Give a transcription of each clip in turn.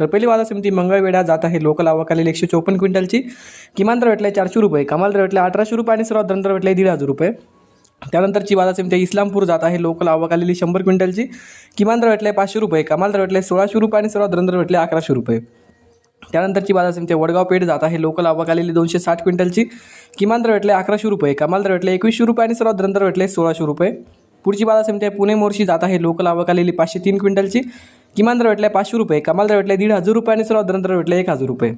तर पहिली बाजार समिती मंगळवेढा जात आहे. लोकल आवकालेली एकशे चोपन्न क्विंटलची. किमान दर भेटले चारशे रुपये. कमाल दर भेटले अठराशे रुपये आणि सर्वात दर भेटले दीड हजार रुपये. त्यानंतरची बाजार समिती इस्लामपूर जात आहे. लोकल आवक आलेली शंभर क्विंटलची. किमान दर भेटले पाचशे रुपये. कमाल दर भेटले सोळाशे रुपये आणि सर्वात दर भेटले अकराशे रुपये. त्यानंतरची बाजार समिती वडगाव पेठ जात आहे. लोकल आवक आलेली दोनशे साठ क्विंटलची. किमान दर भेटले अकराशे रुपये. कमाल दर भेटले एकवीसशे रुपये आणि सर्वात दर भेटले सोळाशे रुपये. पुढची बाजार समिती पुणे मोर्शी जात आहे. लोकल आवक आलेली पाचशे तीन क्विंटलची. किमान दर भेटले पाचशे रुपये कमाल दर भेटले दीड हजार रुपये आणि सर्वात दर भेटले एक हजार रुपये.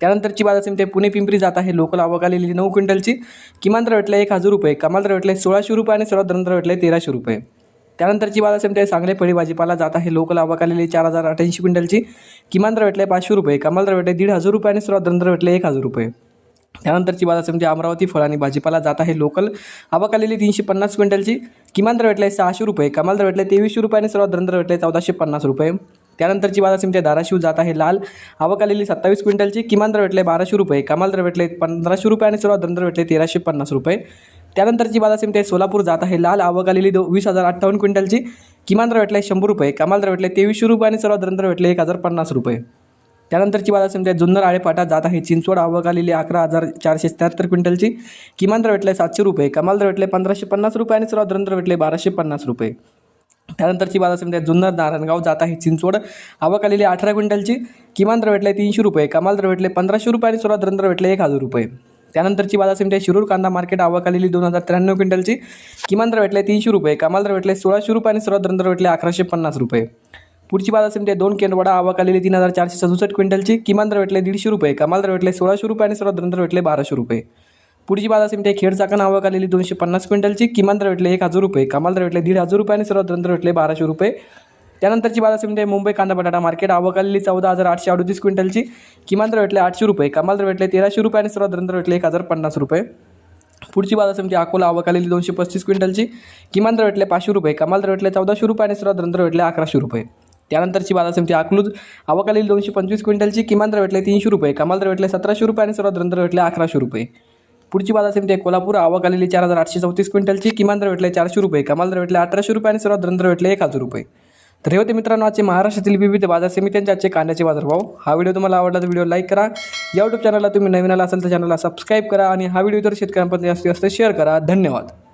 त्यानंतरची बाजार समिती ते पुणे पिंपरी जात आहे. लोकल आवक आलेली नऊ क्विंटलची. किमान दर भेटला एक हजार रुपये कमाल दर भेटला सोळाशे रुपये आणि सर्वात दर भेटला तेराशे रुपये. त्यानंतरची बाजार समिती आहे सांगली फळी भाजीपाला जात आहे. लोकल आवक आलेली चार हजार अठ्ठ्याऐंशी क्विंटलची. किमान दर भेटले पाचशे रुपये कमाल दर भेटले दीड हजार रुपये आणि सर्वात दर भेटले एक हजार रुपये. त्यानंतरची बाजार समिती अमरावती फळ आणि भाजीपाला जात आहे लोकल. आवक तीनशे पन्नास क्विंटलची. किमान दर भेटले सहाशे रुपये. कमाल दर भेटले तेवीसशे रुपये आणि सर्वात दर भेटले चौदाशे पन्नास रुपये. त्यानंतरची बाजार समिती धाराशिव जात आहे लाल. आवक आलेली सत्तावीस क्विंटलची. किमान दर भेटले बाराशे रुपये. कमाल दर भेटले पंधराशे रुपये आणि सर्वात दर भेटले तेराशे पन्नास रुपये. त्यानंतरची बाजार समिती आहे सोलापूर जात आहे लाल. आवक आलेली दो वीस हजार अठ्ठावन्न क्विंटलची. किमान दर भेटले शंभर रुपये. कमाल दर भेटले तेवीसशे रुपये आणि सर्वात दर भेटले एक हजार पन्नास रुपये. त्यानंतरची बाजार समिती आहे. जुन्नर आळेपाटा जात आहे. चिंचवड आवक आलेली अकरा हजार चारशे त्र्याहत्तर क्विंटलची. किमान दर भेटले सातशे रुपये. कमाल दर भेटले पंधराशे पन्नास रुपये आणि सर्वात दर भेटले बाराशे पन्नास रुपये. त्यानंतरची बाजार समिती आहे. जुन्नर नारायणगाव जात आहे. चिंचवड आवक आलेली अठरा क्विंटलची. किमान दर भेटले तीनशे रुपये. कमाल दर भेटले पंधराशे रुपये आणि सर्वात दर भेटले एक हजार रुपये. त्यानंतरची बाजार समिती आहे. शिरूर कांदा मार्केट आवक आलेली दोन हजार त्र्याण्णव क्विंटलची. किमान दर भेटले तीनशे रुपये. कमाल दर भेटले सोळाशे रुपये आणि सर्वात दर भेटले अकराशे पन्नास रुपये. पुढची बाजार समिती दोन केंद्रवडा आवक आलेली तीन हजार चारशे सदुसष्ट क्विंटलची किमान दर भेटले दीडशे रुपये कमाल दर भेटले सोळाशे रुपये आणि सर्वात दर भेटले बाराशे रुपये पुढची बाजार समिती खेड चाकण आवक आलेली दोनशे पन्नास क्विंटलची किमान दर भेटले एक हजार रुपये कमाल दर भेटले दीड हजार रुपये आणि सर्वात दर भेटले बाराशे रुपये त्यानंतरची बाजार समिती आहे मुंबई कांदा बटाटा मार्केट आवक आलेली चौदा हजार आठशे अडतीस क्विंटलची किमान दर भेटले आठशे रुपये कमाल दर भेटले तेराशे रुपये आणि सर्वात दर भेटले एक हजार पन्नास रुपये पुढची बाजार समिती अकोला आवक आलेली दोनशे पस्तीस क्विंटलची किमान दर भेटले पाचशे रुपये कमाल दर भेटले चौदाशे रुपये आणि सर्वात दर भेटले अकराशे रुपये त्यानंतरची बाजार समिती अकलूज आवक दोनशे पंचवीस क्विंटलची किमान दर भेटले तीनशे रुपये कमाल दर भेटले सतराशे रुपये आणि सर्वात दर भेटले अकराशे रुपये. पुढची बाजार समिती आहे कोल्हापूर. आवक चार हजार आठशे चौतीस क्विंटलची किमान दर भेटले चारशे रुपये कमाल दर भेटले अठराशे रुपये आणि सर्वात दर भेटले एक हजार रुपये. तर हे होते मित्रांनो आजचे महाराष्ट्रातील विविध बाजार समित्यांचे आजचे कांद्याचे बाजारभाव हा व्हिडिओ तुम्हाला आवडला तर व्हिडिओ लाईक करा. या यूट्यूब चॅनलला तुम्ही नवीन आला असेल तर चॅनलला सबस्क्राईब करा आणि हा व्हिडिओ तर शेतकऱ्यांपर्यंत जास्तीत जास्त शेअर करा. धन्यवाद.